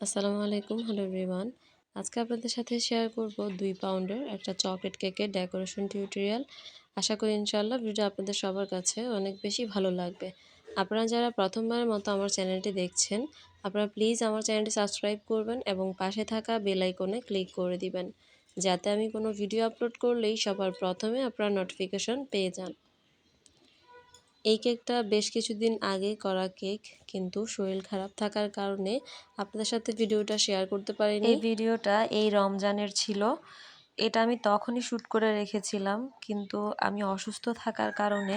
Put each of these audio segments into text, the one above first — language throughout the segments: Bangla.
আসসালামু আলাইকুম হ্যালো এভরিওয়ান আজকে আপনাদের সাথে শেয়ার করব দুই পাউন্ডের একটা চকলেট কেকের ডেকোরেশন টিউটোরিয়াল আশা করি ইনশাআল্লাহ ভিডিও আপনাদের সবার কাছে অনেক বেশি ভালো লাগবে। আপনারা যারা প্রথমবারের মতো আমার চ্যানেলটি দেখছেন, আপনারা প্লিজ আমার চ্যানেলটি সাবস্ক্রাইব করবেন এবং পাশে থাকা বেল আইকনে ক্লিক করে দিবেন। যাতে আমি কোনো ভিডিও আপলোড করলেই সবার প্রথমে আপনারা নোটিফিকেশন পেয়ে যান। এই কেকটা বেশ কিছুদিন আগে করা কেক কিন্তু শরীর খারাপ থাকার কারণে আপনাদের সাথে ভিডিওটা শেয়ার করতে পারিনি। এই ভিডিওটা এই রমজানের ছিল। এটা আমি তখনই শ্যুট করে রেখেছিলাম কিন্তু আমি অসুস্থ থাকার কারণে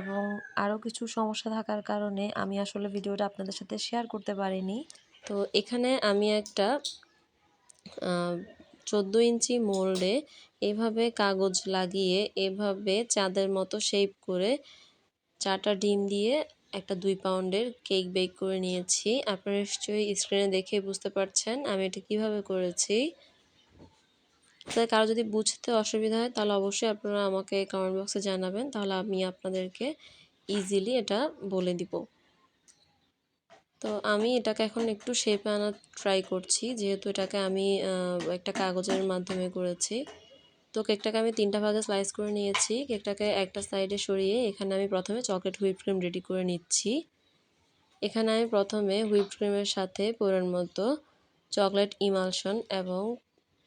এবং আরও কিছু সমস্যা থাকার কারণে আমি আসলে ভিডিওটা আপনাদের সাথে শেয়ার করতে পারিনি। তো এখানে আমি একটা চোদ্দ ইঞ্চি মোল্ডে এভাবে কাগজ লাগিয়ে এভাবে চাঁদের মতো শেপ করে চারটা ডিম দিয়ে একটা দুই পাউন্ডের কেক বেক করে নিয়েছি। আপনারা নিশ্চয়ই স্ক্রিনে দেখে বুঝতে পারছেন আমি এটা কীভাবে করেছি। তাই কারও যদি বুঝতে অসুবিধা হয় তাহলে অবশ্যই আপনারা আমাকে কমেন্ট বক্সে জানাবেন, তাহলে আমি আপনাদেরকে ইজিলি এটা বলে দিব। তো আমি এটাকে এখন একটু শেপে আনার ট্রাই করছি, যেহেতু এটাকে আমি একটা কাগজের মাধ্যমে করেছি। তো কেকটাকে আমি তিনটা ভাগে স্লাইস করে নিয়েছি। কেকটাকে একটা সাইডে সরিয়ে এখানে আমি প্রথমে চকলেট হুইপ ক্রিম রেডি করে নিচ্ছি। এখানে আমি প্রথমে হুইপ ক্রিমের সাথে পরের মতো চকলেট ইমালশন এবং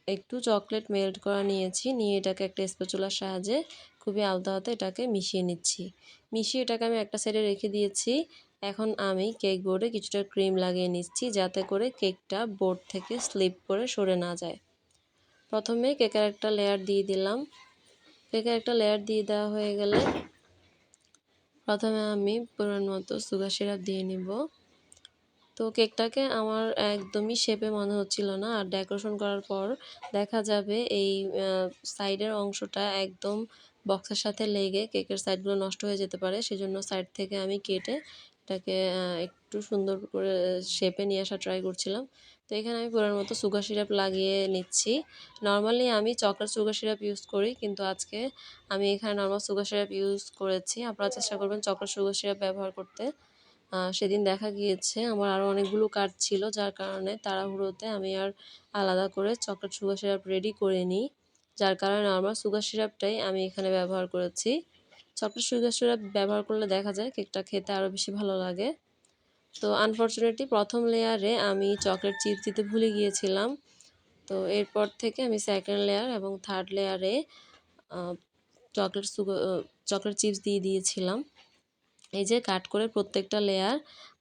একটু চকলেট মেল্ট করা নিয়েছি। নিয়ে এটাকে একটা স্পেচুলার সাহায্যে খুবই আলতা হাতে এটাকে মিশিয়ে নিচ্ছি। মিশিয়ে এটাকে আমি একটা সাইডে রেখে দিয়েছি। এখন আমি কেক বোর্ডে কিছুটা ক্রিম লাগিয়ে নিচ্ছি যাতে করে কেকটা বোর্ড থেকে স্লিপ করে সরে না যায়। প্রথমে কেকের একটা লেয়ার দিয়ে দিলাম। কেকের একটা লেয়ার দিয়ে দেওয়া হয়ে গেলে প্রথমে আমি পুরান মতো সুগার সিরাপ দিয়ে নিব। তো কেকটাকে আমার একদমই শেপে মনে হচ্ছিল না। আর ডেকোরেশন করার পর দেখা যাবে এই সাইডের অংশটা একদম বক্সের সাথে লেগে কেকের সাইডগুলো নষ্ট হয়ে যেতে পারে। সেজন্য সাইড থেকে আমি কেটে এটাকে একটু সুন্দর করে শেপে নিয়ে আসা ট্রাই করছিলাম। তো এখানে আমি পুরার মতো সুগার সিরাপ লাগিয়ে নিচ্ছি। নর্মালি আমি চকলেট সুগার সিরাপ ইউজ করি, কিন্তু আজকে আমি এখানে নর্মাল সুগার সিরাপ ইউজ করেছি। আপনারা চেষ্টা করবেন চকলেট সুগার সিরাপ ব্যবহার করতে। সেদিন দেখা গিয়েছে, আমার আরও অনেকগুলো কার্ড ছিল, যার কারণে তাড়াহুড়োতে আমি আর আলাদা করে চকলেট সুগার সিরাপ রেডি করে নিই, যার কারণে নর্মাল সুগার সিরাপটাই আমি এখানে ব্যবহার করেছি। চকলেট সুগার সিরাপ ব্যবহার করলে দেখা যায় কেকটা খেতে আরও বেশি ভালো লাগে। তো আনফর্চুনেটলি প্রথম লেয়ারে আমি চকলেট চিপস দিতে ভুলে গিয়েছিলাম। তো এরপর থেকে আমি সেকেন্ড লেয়ার এবং থার্ড লেয়ারে চকলেট চকলেট চিপস দিয়ে দিয়েছিলাম। এই যে কাট করে প্রত্যেকটা লেয়ার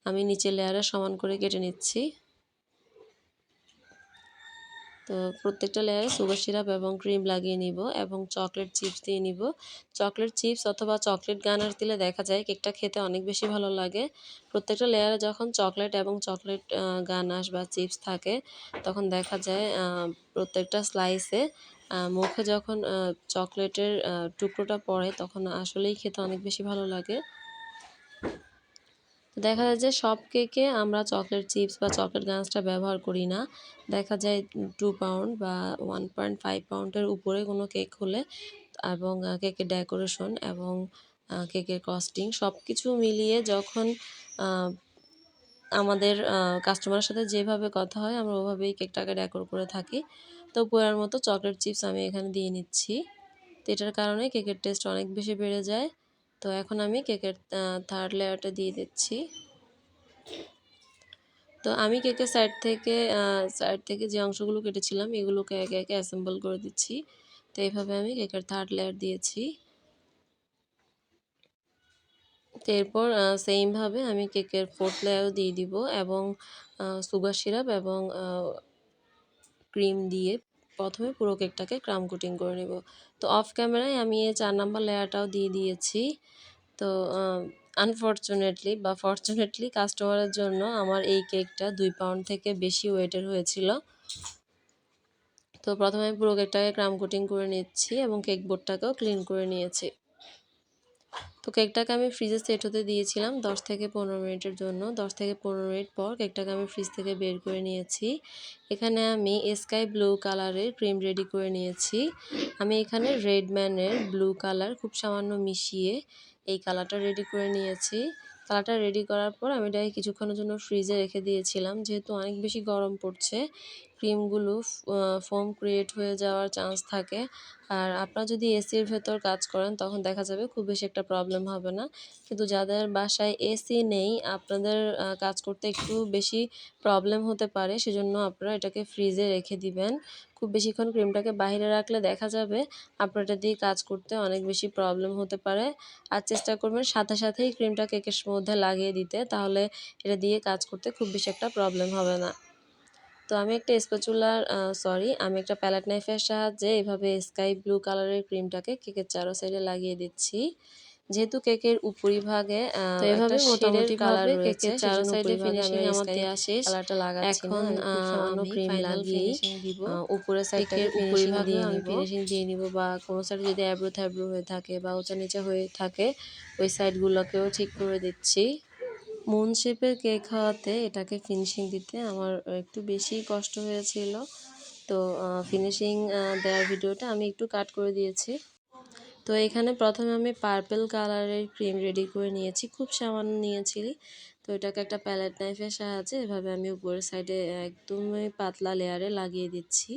আমি নিচের লেয়ারে সমান করে কেটে নিচ্ছি। তো প্রত্যেকটা লেয়ারে সুগার সিরাপ এবং ক্রিম লাগিয়ে নিব এবং চকলেট চিপস দিয়ে নিব। চকলেট চিপস অথবা চকলেট গানার দিলে দেখা যায় কেকটা খেতে অনেক বেশি ভালো লাগে। প্রত্যেকটা লেয়ারে যখন চকলেট এবং চকলেট গানাশ বা চিপস থাকে, তখন দেখা যায় প্রত্যেকটা স্লাইসে মুখে যখন চকলেটের টুকরোটা পড়ে, তখন আসলেই খেতে অনেক বেশি ভালো লাগে। দেখা যায় যে সব কেকে আমরা চকলেট চিপস বা চকলেট গান্সটা ব্যবহার করি না। দেখা যায় টু পাউন্ড বা ওয়ান পয়েন্ট ফাইভ পাউন্ডের উপরে কোনো কেক হলে এবং কেকের ডেকোরেশন এবং কেকের কস্টিং সব কিছু মিলিয়ে যখন আমাদের কাস্টমারের সাথে যেভাবে কথা হয় আমরা ওভাবেই কেকটাকে ডেকোর করে থাকি। তো পোয়ার মতো চকলেট চিপস আমি এখানে দিয়ে নিচ্ছি। তো এটার কারণে কেকের টেস্ট অনেক বেশি বেড়ে যায়। তো এখন আমি কেকের থার্ড লেয়ারটা দিয়ে দিচ্ছি। তো আমি কেকের সাইড থেকে সাইড থেকে যে অংশগুলো কেটেছিলাম, এগুলোকে একে একে অ্যাসেম্বল করে দিচ্ছি। তো এইভাবে আমি কেকের থার্ড লেয়ার দিয়েছি। তো এরপর সেমভাবে আমি কেকের ফোর্থ লেয়ারও দিয়ে দিব এবং সুগার সিরাপ এবং ক্রিম দিয়ে প্রথমে পুরো কেকটাকে ক্রাম কুটিং করে নেব। তো অফ ক্যামেরায় আমি এই চার নাম্বার লেয়ারটাও দিয়ে দিয়েছি। তো আনফর্চুনেটলি বা ফর্চুনেটলি কাস্টমারের জন্য আমার এই কেকটা দুই পাউন্ড থেকে বেশি ওয়েটের হয়েছিল। তো প্রথমে পুরো কেকটাকে ক্রাম কোটিং করে নিচ্ছি এবং কেক বোর্ডটাকেও ক্লিন করে নিয়েছি। তো কেকটাকে আমি ফ্রিজে সেট হতে দিয়েছিলাম দশ থেকে পনেরো মিনিটের জন্য। দশ থেকে পনেরো মিনিট পর কেকটাকে আমি ফ্রিজ থেকে বের করে নিয়েছি। এখানে আমি স্কাই ব্লু কালারের ক্রিম রেডি করে নিয়েছি। আমি এখানে রেড ম্যানের ব্লু কালার খুব সামান্য মিশিয়ে এই কালারটা রেডি করে নিয়েছি। কালারটা রেডি করার পর আমি এটাকে কিছুক্ষণের জন্য ফ্রিজে রেখে দিয়েছিলাম। যেহেতু অনেক বেশি গরম পড়ছে ক্রিমগুলো ফোম ক্রিয়েট হয়ে যাওয়ার চান্স থাকে। আর আপনারা যদি এসির ভেতর কাজ করেন, তখন দেখা যাবে খুব বেশি একটা প্রবলেম হবে না। কিন্তু যাদের বাসায় এসি নেই, আপনাদের কাজ করতে একটু বেশি প্রবলেম হতে পারে। সেজন্য আপনারা এটাকে ফ্রিজে রেখে দিবেন। খুব বেশিক্ষণ ক্রিমটাকে বাইরে রাখলে দেখা যাবে আপনার এটা দিয়ে কাজ করতে অনেক বেশি প্রবলেম হতে পারে। আর চেষ্টা করবেন সাথে সাথেই ক্রিমটা কেকের মধ্যে লাগিয়ে দিতে, তাহলে এটা দিয়ে কাজ করতে খুব বেশি একটা প্রবলেম হবে না। তো আমি একটা স্পেচুলার সরি আমি একটা প্যালেট নাইফের সাহায্যে এভাবে স্কাই ব্লু কালারের ক্রিমটাকে কেকের চারো সাইডে লাগিয়ে দিচ্ছি। যেহেতু কেকের উপরিভাগে এভাবে মোটামুটি কালার কেকের চারো সাইডে ফিনিশিং আমার দেয়া শেষ। কালারটা লাগাচ্ছি এখন আমি ক্রিম লাগিয়ে দিব। উপরের সাইডের উপরিভাগে আমি ফিনিশিং দিয়ে নিব বা কোনো সাইডে যদি অ্যাব্রো থ্যাব্রো হয়ে থাকে বা উঁচা নিচে হয়ে থাকে ওই সাইডগুলোকেও ঠিক করে দিচ্ছি। মুন শেপের কেক হওয়াতে এটাকে ফিনিশিং দিতে আমার একটু বেশি কষ্ট হয়েছিল। তো ফিনিশিং দেওয়ার ভিডিওটা আমি একটু কাট করে দিয়েছি। তো, এখানে প্রথমে আমি পার্পেল কালারের ক্রিম রেডি করে নিয়েছি, খুব সামান্য নিয়েছি তো, এটাকে একটা প্যালেট নাইফের সাহায্যে এভাবে আমি উপরের সাইডে একদমই পাতলা লেয়ারে লাগিয়ে দিচ্ছি।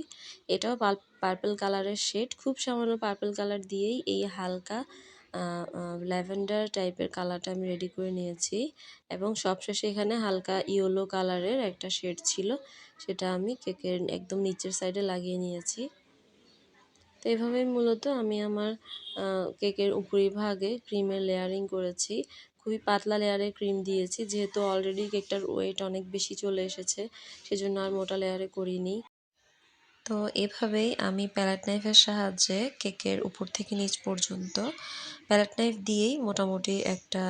এটাও পার্পেল কালারের শেড খুব সামান্য পার্পেল কালার দিয়েই এই হালকা ল্যাভেন্ডার টাইপের কালারটা আমি রেডি করে নিয়েছি। এবং সবশেষে এখানে হালকা ইয়েলো কালারের একটা শেড ছিল, সেটা আমি কেকের একদম নিচের সাইডে লাগিয়ে নিয়েছি। তো এইভাবেই মূলত আমি আমার কেকের উপরিভাগে ক্রিমের লেয়ারিং করেছি। খুবই পাতলা লেয়ারে ক্রিম দিয়েছি, যেহেতু অলরেডি কেকটার ওয়েট অনেক বেশি চলে এসেছে, সেজন্য আর মোটা লেয়ারে করিনি। তো এভাবেই আমি প্যালেট নাইফের সাহায্যে কেকের উপর থেকে নিচ পর্যন্ত প্যালেট নাইফ দিয়েই মোটামুটি একটা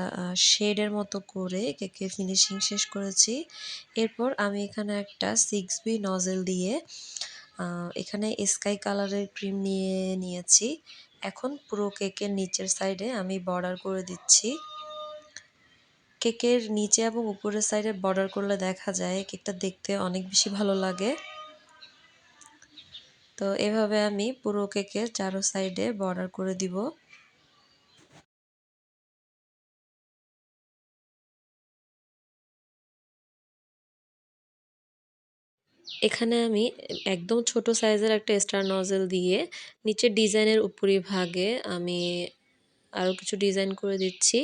শেডের মতো করে কেকের ফিনিশিং শেষ করেছি। এরপর আমি এখানে একটা সিক্স বি নজেল দিয়ে এখানে স্কাই কালারের ক্রিম নিয়ে নিয়েছি। এখন পুরো কেকের নিচের সাইডে আমি বর্ডার করে দিচ্ছি। কেকের নিচে এবং উপরের সাইডে বর্ডার করলে দেখা যায় কেকটা দেখতে অনেক বেশি ভালো লাগে। তো এভাবে আমি পুরো কেকের চারো সাইডে বর্ডার করে দিব। এখানে আমি একদম ছোট সাইজের একটা স্টার নজেল দিয়ে নিচের ডিজাইনের উপরিভাগে আমি আরও কিছু ডিজাইন করে দিচ্ছি।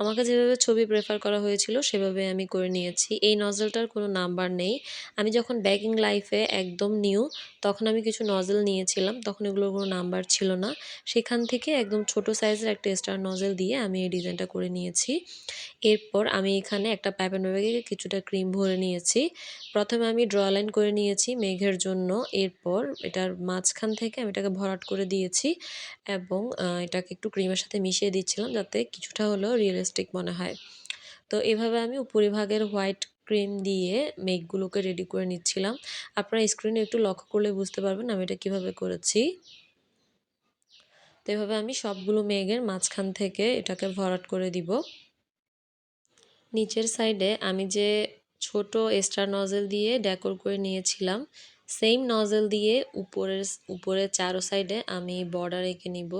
আমাকে যেভাবে ছবি প্রেফার করা হয়েছিল সেভাবে আমি করে নিয়েছি। এই নজেলটার কোনো নাম্বার নেই। আমি যখন ব্যাকিং লাইফে একদম নিউ তখন আমি কিছু নজেল নিয়েছিলাম, তখন এগুলোর কোনো নাম্বার ছিল না। সেখান থেকে একদম ছোট সাইজের একটা স্টার নজেল দিয়ে আমি এই ডিজাইনটা করে নিয়েছি। এরপর আমি এখানে একটা প্যাপেন ব্যাগে কিছুটা ক্রিম ভরে নিয়েছি। প্রথমে আমি ড্র লাইন করে নিয়েছি মেঘের জন্য। এরপর এটার মাঝখান থেকে আমি এটাকে ভরাট করে দিয়েছি এবং এটাকে একটু ক্রিমের সাথে মিশিয়ে দিচ্ছিলাম যাতে কিছুটা হলেও রিয়েলিস্টিক মনে হয়। তো এভাবে আমি উপরিভাগের হোয়াইট ক্রিম দিয়ে মেঘগুলোকে রেডি করে নিচ্ছিলাম। আপনারা স্ক্রিনে একটু লক্ষ্য করলে বুঝতে পারবেন আমি এটা কীভাবে করেছি। তো এভাবে আমি সবগুলো মেঘের মাঝখান থেকে এটাকে ভরাট করে দিব। নিচের সাইডে আমি যে ছোট স্টার নজেল দিয়ে ডেকোর করে নিয়েছিলাম। সেম নজেল দিয়ে উপরের উপরের চারো সাইডে আমি বর্ডার এঁকে নিব।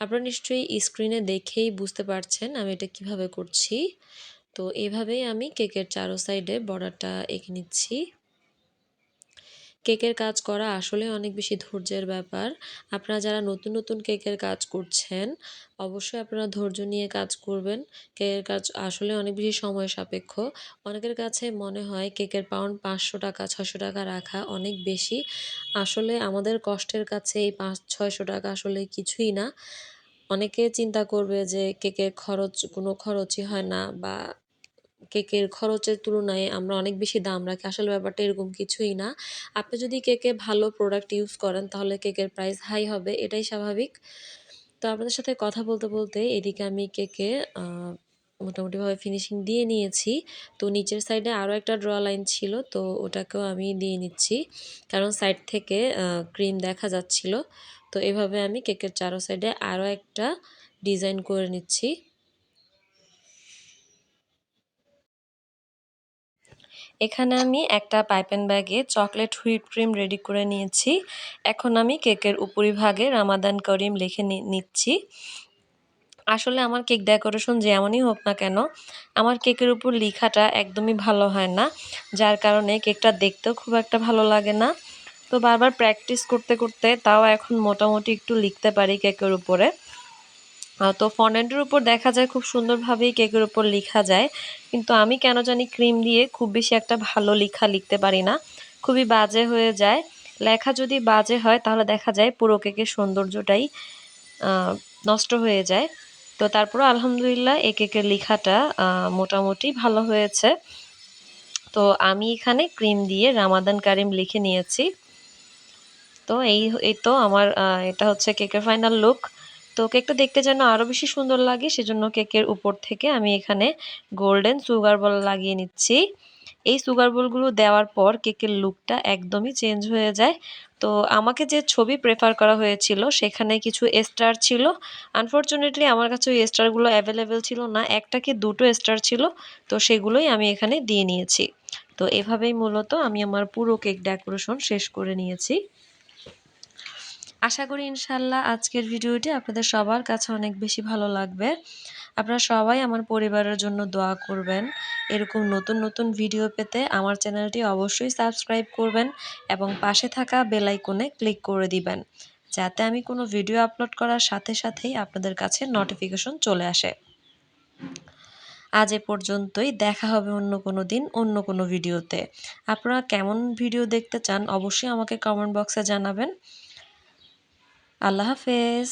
আপনারা নিশ্চয়ই স্ক্রিনে দেখেই বুঝতে পারছেন আমি এটা কীভাবে করছি। তো এভাবেই আমি কেকের চারো সাইডে বর্ডারটা এঁকে নিচ্ছি। কেকের কাজ করা আসলে অনেক বেশি ধৈর্যের ব্যাপার। আপনারা যারা নতুন নতুন কেকের কাজ করছেন, অবশ্যই আপনারা ধৈর্য নিয়ে কাজ করবেন। কেকের কাজ আসলে অনেক বেশি সময় সাপেক্ষ। অনেকের কাছে মনে হয় কেকের পাউন্ড পাঁচশো টাকা ছশো টাকা রাখা অনেক বেশি। আসলে আমাদের কষ্টের কাছে এই পাঁচ, ছয়শো টাকা আসলে কিছুই না। অনেকে চিন্তা করবে যে কেকের খরচ, কোনো খরচই হয় না বা কেকের খরচের তুলনায় আমরা অনেক বেশি দাম রাখি। আসলে ব্যাপারটা এরকম কিছুই না। আপনি যদি কেকে ভালো প্রোডাক্ট ইউজ করেন, তাহলে কেকের প্রাইস হাই হবে, এটাই স্বাভাবিক। তো আপনাদের সাথে কথা বলতে বলতে এদিকে আমি কেকে মোটামুটিভাবে ফিনিশিং দিয়ে নিয়েছি। তো নিচের সাইডে আরও একটা ড্র লাইন ছিল, তো ওটাকেও আমি দিয়ে নিচ্ছি। কারণ সাইড থেকে ক্রিম দেখা যাচ্ছিল। তো এভাবে আমি কেকের চারো সাইডে আরও একটা ডিজাইন করে নিচ্ছি। এখানে আমি একটা পাইপেন ব্যাগে চকলেট হুইপ ক্রিম রেডি করে নিয়েছি। এখন আমি কেকের উপরিভাগে রামাদান করিম লিখে নিচ্ছি। আসলে আমার কেক ডেকোরেশন যেমনই হোক না কেন, আমার কেকের উপর লেখাটা একদমই ভালো হয় না, যার কারণে কেকটা দেখতেও খুব একটা ভালো লাগে না। তো বারবার প্র্যাকটিস করতে করতে তাও এখন মোটামুটি একটু লিখতে পারি কেকের উপরে। তো ফন্ডেন্টের উপর দেখা যায় খুব সুন্দরভাবেই কেকের উপর লেখা যায়। কিন্তু আমি কেন জানি ক্রিম দিয়ে খুব বেশি একটা ভালো লেখা লিখতে পারি না। খুবই বাজে হয়ে যায়। লেখা যদি বাজে হয়, তাহলে দেখা যায় পুরো কেকের সৌন্দর্যটাই নষ্ট হয়ে যায়। তো তারপর আলহামদুলিল্লাহ এই কেকের লেখাটা মোটামুটি ভালো হয়েছে। তো আমি এখানে ক্রিম দিয়ে রামাদান কারিম লিখে নিয়েছি। তো এই এই তো আমার এটা হচ্ছে কেকের ফাইনাল লুক। তো কেকটা দেখতে যেন আরও বেশি সুন্দর লাগে, সেজন্য কেকের উপর থেকে আমি এখানে গোল্ডেন সুগার বল লাগিয়ে নিচ্ছি। এই সুগার বলগুলো দেওয়ার পর কেকের লুকটা একদমই চেঞ্জ হয়ে যায়। তো আমাকে যে ছবি প্রেফার করা হয়েছিল, সেখানে কিছু স্টার ছিল। আনফর্চুনেটলি আমার কাছে ওই স্টারগুলো অ্যাভেলেবেল ছিল না। একটা কি দুটো স্টার ছিল, তো সেগুলোই আমি এখানে দিয়ে নিয়েছি। তো এভাবেই মূলত আমি আমার পুরো কেক ডেকোরেশন শেষ করে নিয়েছি। আশা করি ইনশাল্লাহ আজকের ভিডিওটি আপনাদের সবার কাছে অনেক বেশি ভালো লাগবে। আপনারা সবাই আমার পরিবারের জন্য দোয়া করবেন। এরকম নতুন নতুন ভিডিও পেতে আমার চ্যানেলটি অবশ্যই সাবস্ক্রাইব করবেন এবং পাশে থাকা বেলাইকনে ক্লিক করে দিবেন, যাতে আমি কোনো ভিডিও আপলোড করার সাথে সাথেই আপনাদের কাছে নোটিফিকেশন চলে আসে। আজ এ পর্যন্তই, দেখা হবে অন্য কোনো দিন, অন্য কোনো ভিডিওতে। আপনারা কেমন ভিডিও দেখতে চান অবশ্যই আমাকে কমেন্ট বক্সে জানাবেন। আল্লাহ হাফেজ।